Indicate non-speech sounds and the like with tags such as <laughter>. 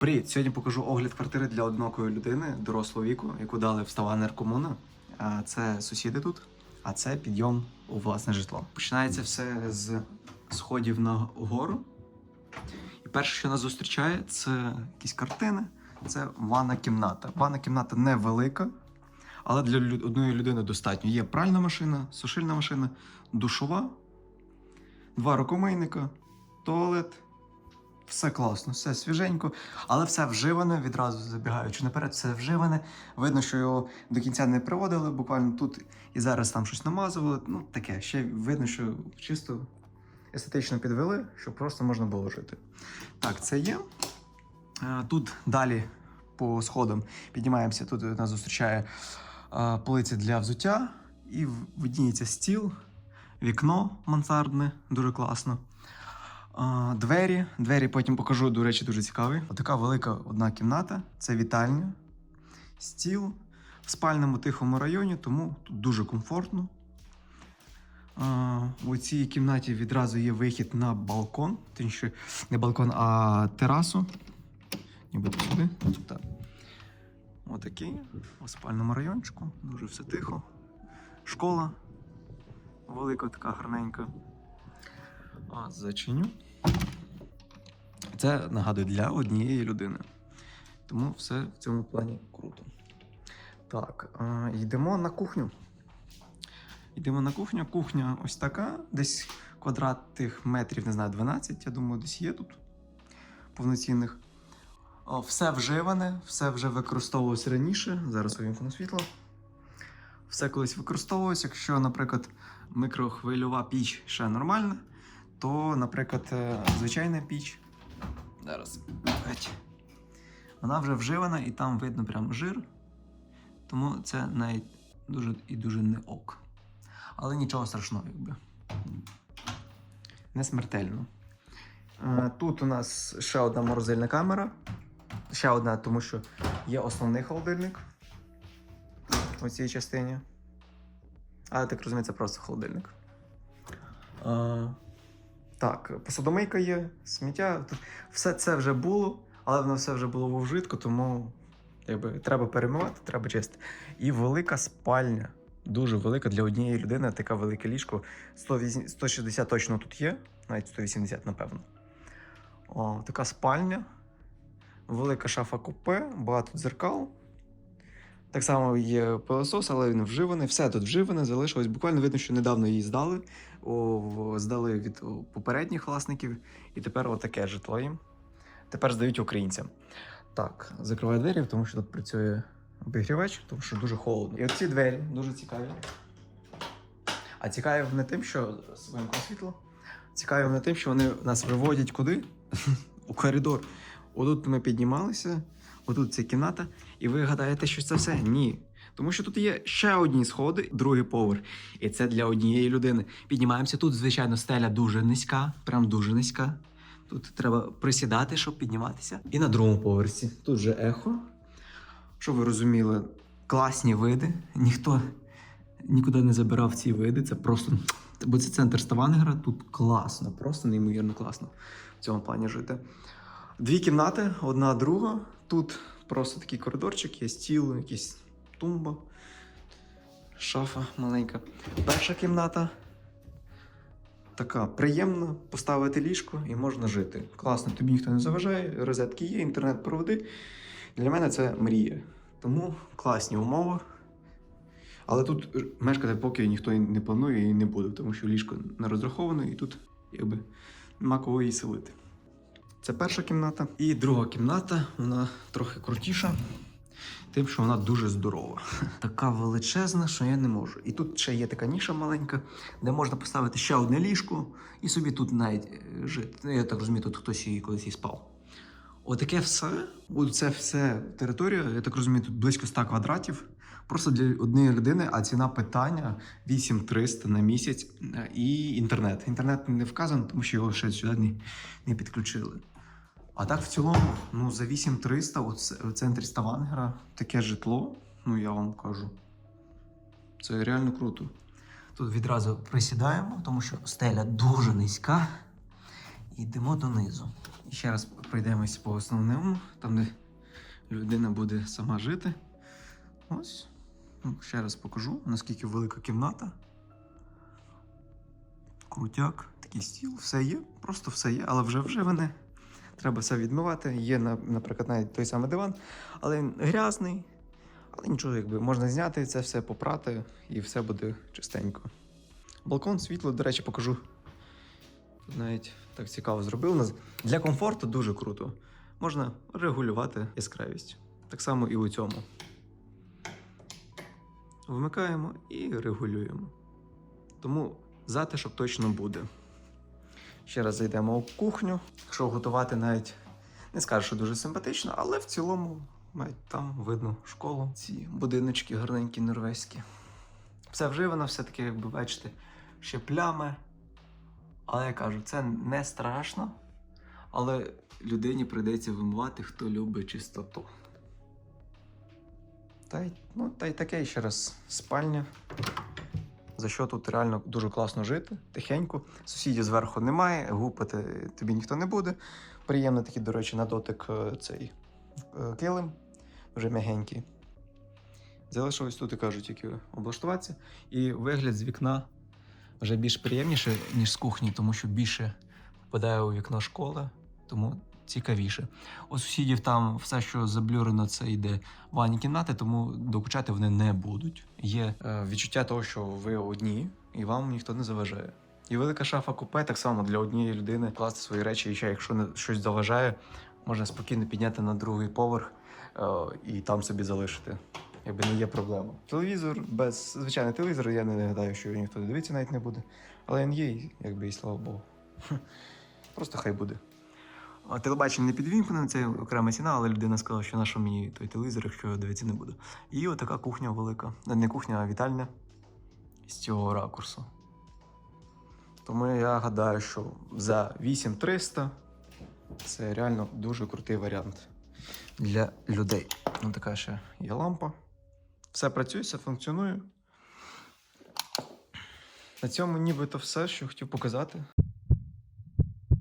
Привіт! Сьогодні покажу огляд квартири для одинокої людини дорослого віку, яку дали в Ставанер комуна. Це сусіди тут, а це підйом у власне житло. Починається все з сходів на гору. І перше, що нас зустрічає, це якісь картини. Це ванна кімната. Ванна кімната невелика, але для лю- одної людини достатньо. Є пральна машина, сушильна машина, душова, два рукомийника, туалет. Все класно, все свіженько, але все вживане, відразу забігаючи наперед, все вживане. Видно, що його до кінця не приводили, буквально тут і зараз там щось намазували. Ну, таке, ще видно, що чисто естетично підвели, щоб просто можна було жити. Так, це є. Е, Тут далі по сходам піднімаємося. Тут нас зустрічає е, полиця для взуття, і видніється стіл, вікно мансардне, дуже класно. Двері. Двері потім покажу, до речі, дуже цікаві. Отака велика одна кімната це вітальня, стіл в спальному тихому районі, тому тут дуже комфортно. У цій кімнаті відразу є вихід на балкон, точніше, не балкон, а терасу. Ніби сюди. Так. Отакий у спальному райончику. Дуже все тихо. Школа велика, така гарненька. А, зачиню. Це нагадую для однієї людини. Тому все в цьому плані круто. Так, а, йдемо на кухню. Йдемо на кухню. Кухня ось така, десь квадратних метрів, не знаю, 12, я думаю, десь є тут повноцінних. О, Все вживане, все вже використовувалось раніше. Зараз увімкну світло. Все колись використовувалось. Якщо, наприклад, микрохвильова піч ще нормальна, то, наприклад, е, звичайна піч. Зараз. Вона вже вживана і там видно прям жир. Тому це навіть дуже і дуже не ок. Але нічого страшного, якби. Не смертельно. Е, Тут у нас ще одна морозильна камера. Ще одна, тому що є основний холодильник у цій частині. Але так розумію, це просто холодильник. Так, посудомийка є, сміття. Все це вже було, але воно все вже було в вжитку, тому якби, треба перемивати, треба чистити. І велика спальня. Дуже велика для однієї людини, таке велике ліжко. 108 160 точно тут є, навіть 180, напевно. О, така спальня. Велика шафа купе, багато дзеркал. Так само є пилосос, але він вживаний. Все тут вживане, залишилось. Буквально видно, що недавно її здали. О, здали від попередніх власників, і тепер отаке житло їм. Тепер здають українцям. Так, закриваю двері, тому що тут працює обігрівач, тому що дуже холодно. І оці двері дуже цікаві. А цікаві вони тим, що зараз світло. Цікаві вони тим, що вони нас виводять куди? <laughs> У коридор. Отут ми піднімалися, отут ця кімната, і ви гадаєте, що це все? Ні. Тому що тут є ще одні сходи, другий поверх. І це для однієї людини. Піднімаємося тут, звичайно, стеля дуже низька, прям дуже низька. Тут треба присідати, щоб підніматися. І на другому поверсі. Тут же ехо. Щоб ви розуміли, класні види. Ніхто нікуди не забирав ці види. Це просто. Бо це центр Ставангера, тут класно, просто неймовірно класно в цьому плані жити. Дві кімнати, одна друга. Тут просто такий коридорчик, є стіл, якийсь тумба, шафа маленька. Перша кімната. Така приємна, поставити ліжко і можна жити. Класно, тобі ніхто не заважає, розетки є, інтернет-проводи. Для мене це мрія. Тому класні умови. Але тут мешкати поки ніхто не планує і не буде, тому що ліжко не розраховане, і тут якби нема кого її селити. Це перша кімната. І друга кімната, вона трохи крутіша, тим, що вона дуже здорова. <laughs> Така величезна, що я не можу. І тут ще є така ніша маленька, де можна поставити ще одне ліжко і собі тут навіть е, жити. Ну, я так розумію, тут хтось і колись і спав. Отаке все, це все територія, я так розумію, тут близько 100 квадратів. Просто для однієї людини, а ціна питання 8300 на місяць е, і інтернет. Інтернет не вказано, тому що його ще сюди не, не підключили. А так в цілому, ну за 8300 в центрі Ставангера таке житло, ну я вам кажу. Це реально круто. Тут відразу присідаємо, тому що стеля дуже низька. Йдемо донизу. І ще раз пройдемось по основному, там, де людина буде сама жити. Ось. Ну, Ще раз покажу, наскільки велика кімната. Крутяк, такий стіл, все є, просто все є, але вже вже вони. Треба все відмивати. Є, наприклад, навіть той самий диван, але він грязний. Але нічого, якби можна зняти це все, попрати, і все буде чистенько. Балкон, світло, до речі, покажу. Тут навіть так цікаво зробив. нас. Для комфорту дуже круто. Можна регулювати яскравість. Так само і у цьому. Вмикаємо і регулюємо. Тому затишок точно буде. Ще раз зайдемо у кухню. Якщо готувати навіть не скажу, що дуже симпатично, але в цілому навіть там видно школу. Ці будиночки гарненькі норвезькі. Все вживано, все-таки, як ви бачите, ще плями. Але я кажу, це не страшно. Але людині прийдеться вимивати, хто любить чистоту. Та й, ну, та й таке ще раз спальня. За що тут реально дуже класно жити, тихенько. Сусідів зверху немає, гупати тобі ніхто не буде. Приємний такий, до речі, на дотик е, цей е, килим, вже м'ягенький. Залишилось тут, і кажуть, тільки облаштуватися. І вигляд з вікна вже більш приємніше, ніж з кухні, тому що більше попадає у вікно школи, тому цікавіше. У сусідів там все, що заблюрено, це йде ванні кімнати, тому докучати вони не будуть. Є е, відчуття того, що ви одні і вам ніхто не заважає. І велика шафа купе так само для однієї людини класти свої речі, і ще якщо не щось заважає, можна спокійно підняти на другий поверх е, і там собі залишити. Якби не є проблема. Телевізор без звичайний телевізор, я не гадаю, що ніхто дивитися навіть не буде. Але він є, якби і слава Богу. Просто хай буде. Телебачення не підвімкнене, це окрема ціна, але людина сказала, що на що мені той телевізор, якщо дивитися не буду. І отака кухня велика. Е, Не кухня, а вітальня з цього ракурсу. Тому я гадаю, що за 8300 це реально дуже крутий варіант для людей. Ну, така ще є лампа. Все працює, все функціонує. На цьому нібито все, що хотів показати.